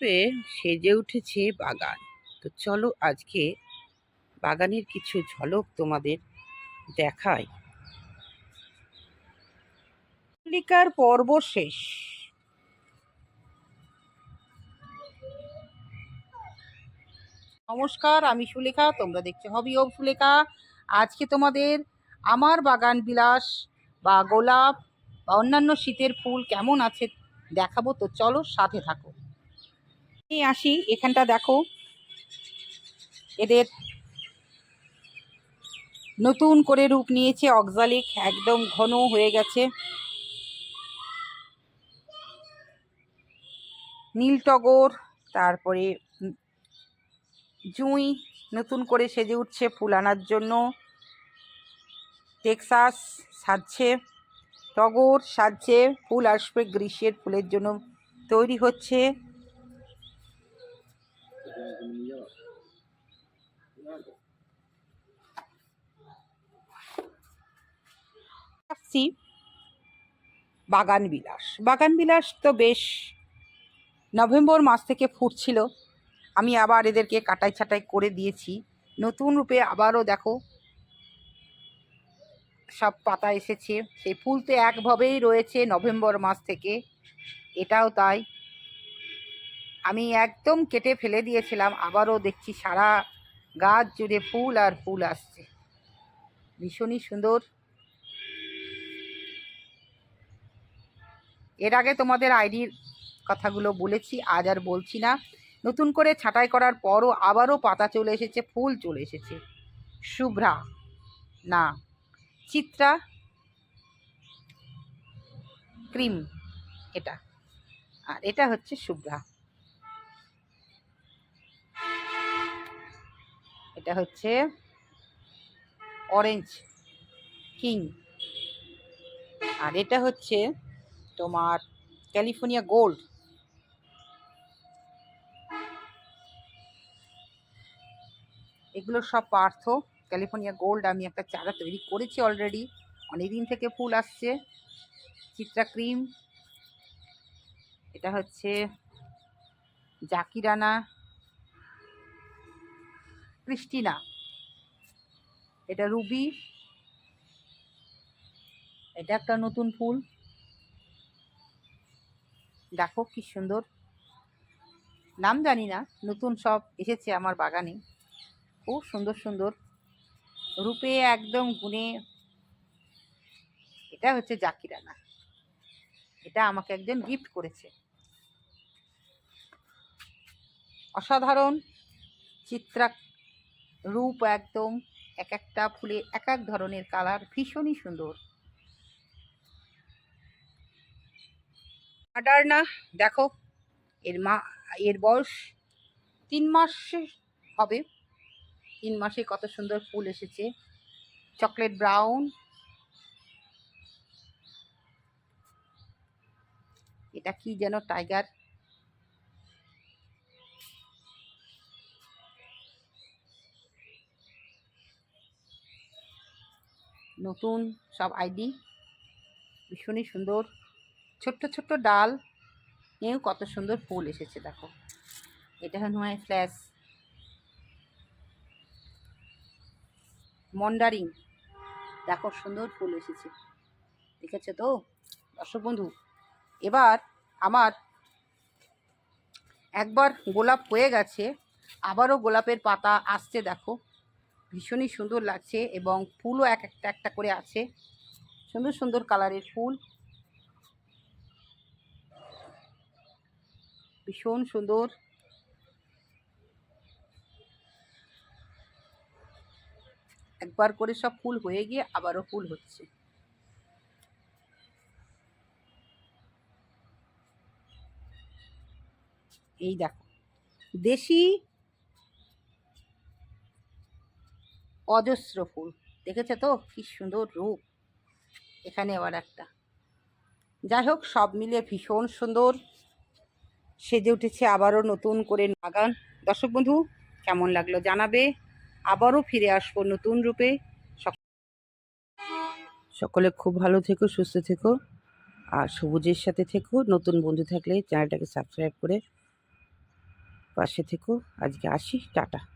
রূপে সেজে উঠেছে বাগান। তো চলো আজকে বাগানের কিছু ঝলক তোমাদের দেখাই। মল্লিকার পর্ব শেষ। নমস্কার, আমি সুলেখা, তোমরা দেখছ হবি অব সুলেখা। আজকে তোমাদের আমার বাগান বিলাস বা গোলাপ বা অন্যান্য শীতের ফুল কেমন আছে দেখাবো। তো চলো সাথে থাকো। আসি, এখানটা দেখো। এদের নতুন করে রূপ নিয়েছে, অক্সালিক, একদম ঘন হয়ে গেছে। নীল টগর, তারপরে জুঁই নতুন করে সেজে উঠছে ফুল আনার জন্য। টেক্সাস সাজছে, টগর সাজছে, ফুল আসবে গ্রীষ্মের ফুলের জন্য। তৈরি হচ্ছে আসছি বাগান বিলাস বাগান বিলাস তো বেশ নভেম্বর মাস থেকে ফুটছিল। আমি আবার এদেরকে কাটাই ছাটাই করে দিয়েছি। নতুন রূপে আবারও দেখো সব পাতা এসেছে। সেই ফুল তো একভাবেই রয়েছে নভেম্বর মাস থেকে। এটাও তাই। আমি একদম কেটে ফেলে দিয়েছিলাম। আবারও দেখছি সারা গাছ জুড়ে ফুল আর ফুল আসছে। ভীষণই সুন্দর। এর আগে তোমাদের আইডির কথাগুলো বলেছি, আজ আর বলছি না। নতুন করে ছাঁটাই করার পরও আবারও পাতা চলে এসেছে, ফুল চলে এসেছে। শুভ্রা, না, চিত্রা, ক্রিম, এটা। আর এটা হচ্ছে শুভ্রা। এটা হচ্ছে অরেঞ্জ, কিং। আর এটা হচ্ছে তোমার ক্যালিফোর্নিয়া গোল্ড। এগুলো সব পার্থ। ক্যালিফোর্নিয়া গোল্ড আমি একটা চারা তৈরি করেছি অলরেডি অনেকদিন থেকে ফুল আসছে। চিত্রা ক্রিম। এটা হচ্ছে জাকিরানা ক্রিস্টিনা। এটা রুবি। এটা একটা নতুন ফুল। দেখো কি সুন্দর। নাম জানি না, নতুন সব এসেছে আমার বাগানে। খুব সুন্দর সুন্দর। রূপে একদম গুণে। এটা হচ্ছে জাকিরানা এটা আমাকে একজন গিফট করেছে। অসাধারণ চিত্রা রূপ একদম। এক একটা ফুলে এক এক ধরনের কালার ভীষণই সুন্দর। আডারনা দেখো, এর মা, এর বয়স তিন মাস হবে। তিন মাসে কত সুন্দর ফুল এসেছে। Chocolate brown. এটা কি যেন টাইগার? নতুন সব আইডি। ভীষণই সুন্দর। ছোট্ট ছোট্ট ডাল। নিয়েও কত সুন্দর ফুল এসেছে, দেখো। এটা হয় ফ্ল্যাশ। মন্ডারিং দেখো, সুন্দর ফুল এসেছে। দেখেছ তো? দর্শক বন্ধু, এবার আমার একবার গোলাপ হয়ে গেছে, আবারও গোলাপের পাতা আসছে, দেখো। ভীষণই সুন্দর লাগছে এবং ফুলও এক একটা একটা করে আছে। সুন্দর সুন্দর কালারের ফুল। ভীষণ সুন্দর। একবার করে সব ফুল হয়ে গিয়ে আবারও ফুল হচ্ছে। এই দেখো, দেশি অজস্র ফুল, দেখেছে তো? কি সুন্দর রূপ। এখানে আবার একটা। যাই হোক, সব মিলে ভীষণ সুন্দর। সেজে উঠেছে আবারও নতুন করে নাগান দর্শক বন্ধু, কেমন লাগল জানাবে? আবারও ফিরে আসব নতুন রূপে। সকলে খুব ভালো থেকো, সুস্থ থেকো। আর সবুজের সাথে থেকো। নতুন বন্ধু থাকলে চ্যানেলটাকে সাবস্ক্রাইব করে পাশে থেকো। আজকে আসি, টাটা।